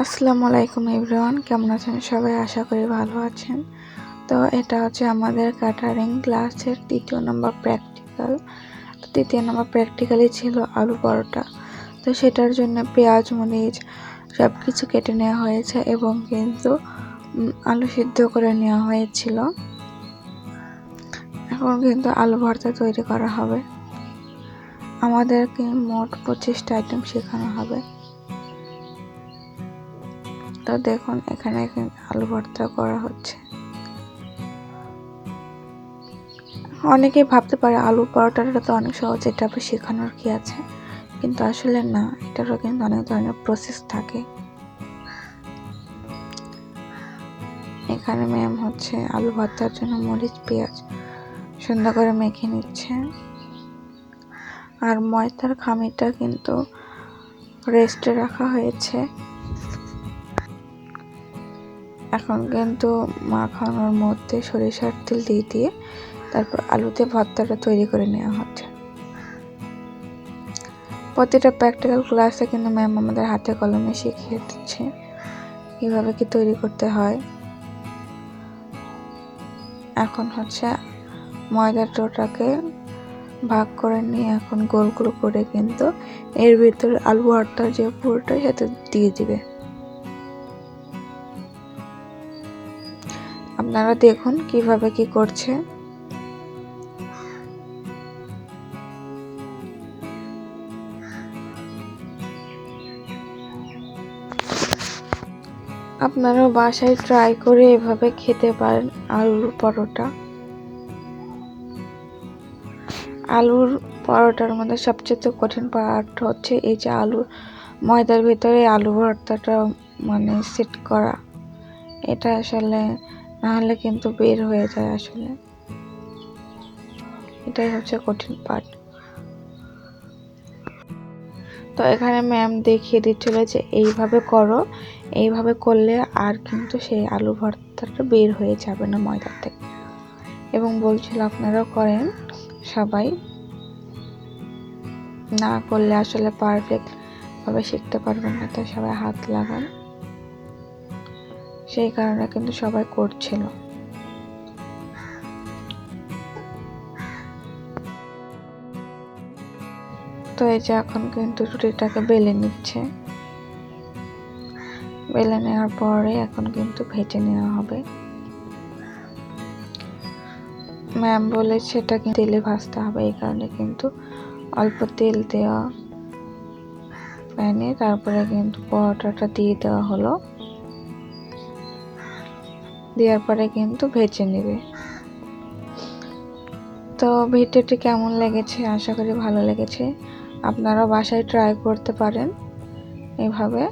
আসসালামু আলাইকুম এভরিওয়ান, কেমন আছেন সবাই? আশা করি ভালো আছেন। তো এটা হচ্ছে আমাদের ক্যাটারিং ক্লাসের তৃতীয় নম্বর প্র্যাকটিক্যাল। তো তৃতীয় নম্বর প্র্যাকটিক্যালই ছিল আলু পরোটা। তো সেটার জন্য পেঁয়াজ, মরিচ সব কিছু কেটে নেওয়া হয়েছে এবং কিন্তু আলু সিদ্ধ করে নেওয়া হয়েছিল। এখন কিন্তু আলু ভর্তা তৈরি করা হবে। আমাদেরকে মোট পঁচিশটা আইটেম শেখানো হবে। তো দেখুন, এখানে আলু ভর্তা করা হচ্ছে। অনেকেই ভাবতে পারে আলু পরোটাটা তো অনেক সহজ, এটা আবার শেখানোর কি আছে? কিন্তু আসলে না, এটারও কিন্তু অনেক ধরনের প্রসেস থাকে। এখানে ম্যাম হচ্ছে আলু ভর্তার জন্য মরিচ, পেঁয়াজ সুন্দর করে মেখে নিচ্ছে। আর ময়দার খামিটা কিন্তু রেস্টে রাখা হয়েছে। এখন কিন্তু মাখানোর মধ্যে সরিষার তেল দিয়ে দিয়ে তারপর আলুতে ভর্তাটা তৈরি করে নেওয়া হচ্ছে। প্রতিটা প্র্যাকটিক্যাল ক্লাসে কিন্তু ম্যাম আমাদের হাতে কলমে শিখিয়ে দিচ্ছে কীভাবে কি তৈরি করতে হয়। এখন হচ্ছে ময়দার ডোটাকে ভাগ করে নিয়ে এখন গোল গোল করে কিন্তু এর ভিতরে আলু ভর্তার যে পুরোটা সেটা দিয়ে দিবে। আপনারা দেখুন কীভাবে কি করছে। আপনারা বাসায় ট্রাই করে এভাবে খেতে পারেন আলুর পরোটা। আলুর পরোটার মধ্যে সবচেয়ে কঠিন পার্ট হচ্ছে এই যে আলুর ময়দার ভিতরে আলু ভর্তাটা মানে সেট করা। এটা আসলে না হলে কিন্তু বের হয়ে যায় আসলে। এটাই হচ্ছে কঠিন পার্ট তো এখানে ম্যাম দেখিয়ে দিচ্ছিল যে এইভাবে করো, এইভাবে করলে আর কিন্তু সেই আলু ভর্তাটা বের হয়ে যাবে না ময়দার থেকে। এবং বলছিল আপনারাও করেন সবাই। না করলে আসলে পারফেক্টভাবে শিখতে পারবেন না তাই সবাই হাত লাগান। সেই কারণে কিন্তু সবাই করছিল। তো এই যে এখন কিন্তু রুটিটাকে বেলে নিচ্ছে। বেলে নেওয়ার পরে এখন কিন্তু ভেজে নেওয়া হবে। ম্যাম বলেছে এটা কিন্তু তেলে ভাজতে হবে, এই কারণে কিন্তু অল্প তেল দেওয়া প্যানে তারপরে কিন্তু পরোটাটা দিয়ে দেওয়া হলো। দেওয়ার পরে কিন্তু ভেজে নেবে। তো ভিডিওটি কেমন লেগেছে? আশা করি ভালো লেগেছে। আপনারাও বাসায় ট্রাই করতে পারেন। এভাবে